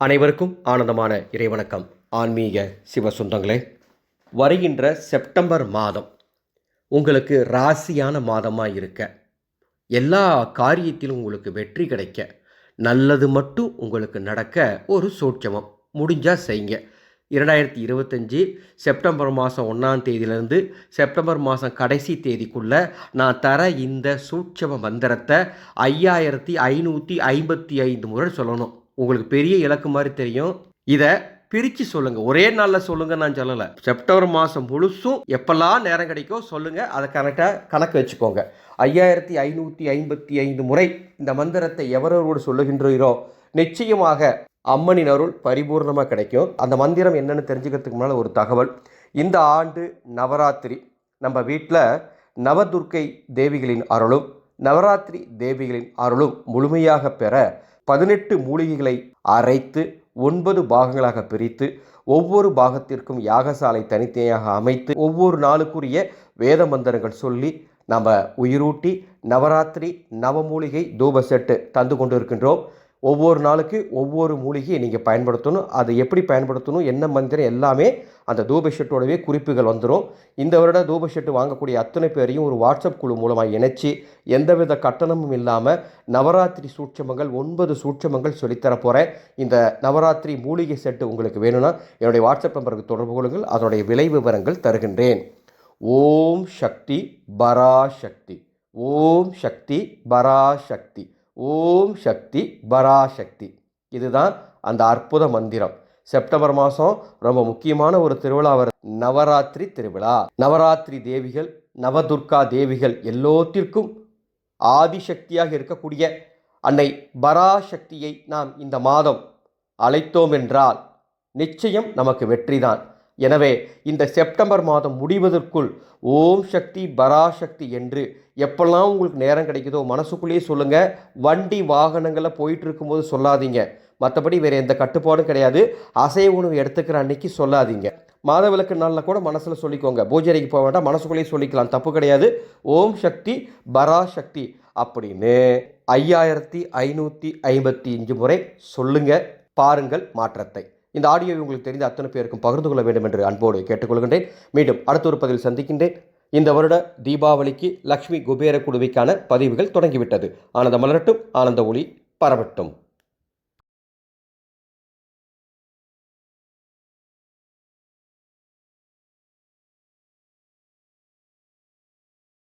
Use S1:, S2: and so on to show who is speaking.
S1: அனைவருக்கும் ஆனந்தமான இறைவணக்கம். ஆன்மீக சிவ சொந்தங்களே வருகின்ற செப்டம்பர் மாதம் உங்களுக்கு ராசியான மாதமாக இருக்க எல்லா காரியத்திலும் உங்களுக்கு வெற்றி கிடைக்க நல்லது மட்டும் உங்களுக்கு நடக்க ஒரு சூட்சமம். முடிஞ்சால் செய்யுங்க இரண்டாயிரத்தி இருபத்தஞ்சி செப்டம்பர் மாதம் ஒன்றாம் தேதியிலேருந்து செப்டம்பர் மாதம் கடைசி தேதிக்குள்ளே நான் தர இந்த சூட்சம மந்திரத்தை ஐயாயிரத்தி ஐநூற்றி ஐம்பத்தி ஐந்து முறை சொல்லணும். உங்களுக்கு பெரிய இலக்கு மாதிரி தெரியும். இதை பிரித்து சொல்லுங்கள் ஒரே நாளில் சொல்லுங்கள் நான் சொல்லலை. செப்டம்பர் மாதம் முழுசும் எப்பெல்லாம் நேரம் கிடைக்கோ சொல்லுங்கள் அதை கரெக்டாக கணக்கு வச்சுக்கோங்க. ஐயாயிரத்தி ஐநூற்றி ஐம்பத்தி ஐந்து முறை இந்த மந்திரத்தை எவரோடு சொல்லுகின்றீரோ நிச்சயமாக அம்மனின் அருள் பரிபூர்ணமாக கிடைக்கும். அந்த மந்திரம் என்னென்னு தெரிஞ்சுக்கிறதுக்கு முன்னால் ஒரு தகவல். இந்த ஆண்டு நவராத்திரி நம்ம வீட்டில் நவதுர்க்கை தேவிகளின் அருளும் நவராத்திரி தேவிகளின் அருளும் முழுமையாக பெற பதினெட்டு மூலிகைகளை அரைத்து ஒன்பது பாகங்களாக பிரித்து ஒவ்வொரு பாகத்திற்கும் யாகசாலை தனித்தனியாக அமைத்து ஒவ்வொரு நாளுக்குரிய வேத மந்திரங்கள் சொல்லி நம்ம உயிரூட்டி நவராத்திரி நவமூலிகை தூப செட்டு தந்து கொண்டு இருக்கின்றோம் ஒவ்வொரு நாளுக்கு ஒவ்வொரு மூலிகையை நீங்கள் பயன்படுத்தணும். அதை எப்படி பயன்படுத்தணும்? என்ன மந்திரம்? எல்லாமே அந்த தூப ஷெட்டோடவே குறிப்புகள் வந்துடும் இந்த வருட தூப ஷெட்டு வாங்கக்கூடிய அத்தனை பேரையும் ஒரு வாட்ஸ்அப் குழு மூலமாக இணைச்சி எந்தவித கட்டணமும் இல்லாமல் நவராத்திரி சூட்சமங்கள் ஒன்பது சூட்சமங்கள் சொல்லித்தர போகிறேன் இந்த நவராத்திரி மூலிகை செட்டு உங்களுக்கு வேணும்னா என்னுடைய வாட்ஸ்அப் நம்பருக்கு தொடர்பு கொள்ளுங்கள். அதனுடைய விலை விவரங்கள் தருகின்றேன். ஓம் சக்தி பராசக்தி. ஓம் சக்தி பராசக்தி. ஓம் சக்தி பராசக்தி. இதுதான் அந்த அற்புத மந்திரம். செப்டம்பர் மாதம் ரொம்ப முக்கியமான ஒரு திருவிழா வர நவராத்திரி திருவிழா. நவராத்திரி தேவிகள் நவதுர்கா தேவிகள் எல்லோத்திற்கும் ஆதிசக்தியாக இருக்கக்கூடிய அன்னை பராசக்தியை நாம் இந்த மாதம் அழைத்தோம் என்றால் நிச்சயம் நமக்கு வெற்றிதான். எனவே இந்த செப்டம்பர் மாதம் முடிவதற்குள் ஓம் சக்தி பராசக்தி என்று எப்பெல்லாம் உங்களுக்கு நேரம் கிடைக்குதோ மனசுக்குள்ளேயே சொல்லுங்கள் வண்டி வாகனங்களில் போயிட்டு இருக்கும்போது சொல்லாதீங்க. மற்றபடி வேறு எந்த கட்டுப்பாடும் கிடையாது. அசைவ உணவு எடுத்துக்கிற அன்னைக்கு சொல்லாதீங்க. மாதவிலக்கு நாளில் கூட மனசில் சொல்லிக்கோங்க. பூஜைக்கு போக வேண்டாம் மனசுக்குள்ளேயே சொல்லிக்கலாம். தப்பு கிடையாது. ஓம் சக்தி பராசக்தி அப்படின்னு ஐயாயிரத்தி ஐநூற்றி ஐம்பத்தி அஞ்சு முறை சொல்லுங்கள் பாருங்கள் மாற்றத்தை. இந்த ஆடியோவை உங்களுக்கு தெரிந்த அத்தனை பேருக்கும் பகிர்ந்து கொள்ள வேண்டும் என்று அன்போடு கேட்டுக்கொள்கின்றேன். மீண்டும் அடுத்த ஒரு பதிவில் சந்திக்கின்றேன். இந்த வருட தீபாவளிக்கு லக்ஷ்மி குபேர குடுவைக்கான பதிவுகள் தொடங்கிவிட்டது. ஆனந்த மலரட்டும் ஆனந்த ஒளி பரவட்டும்.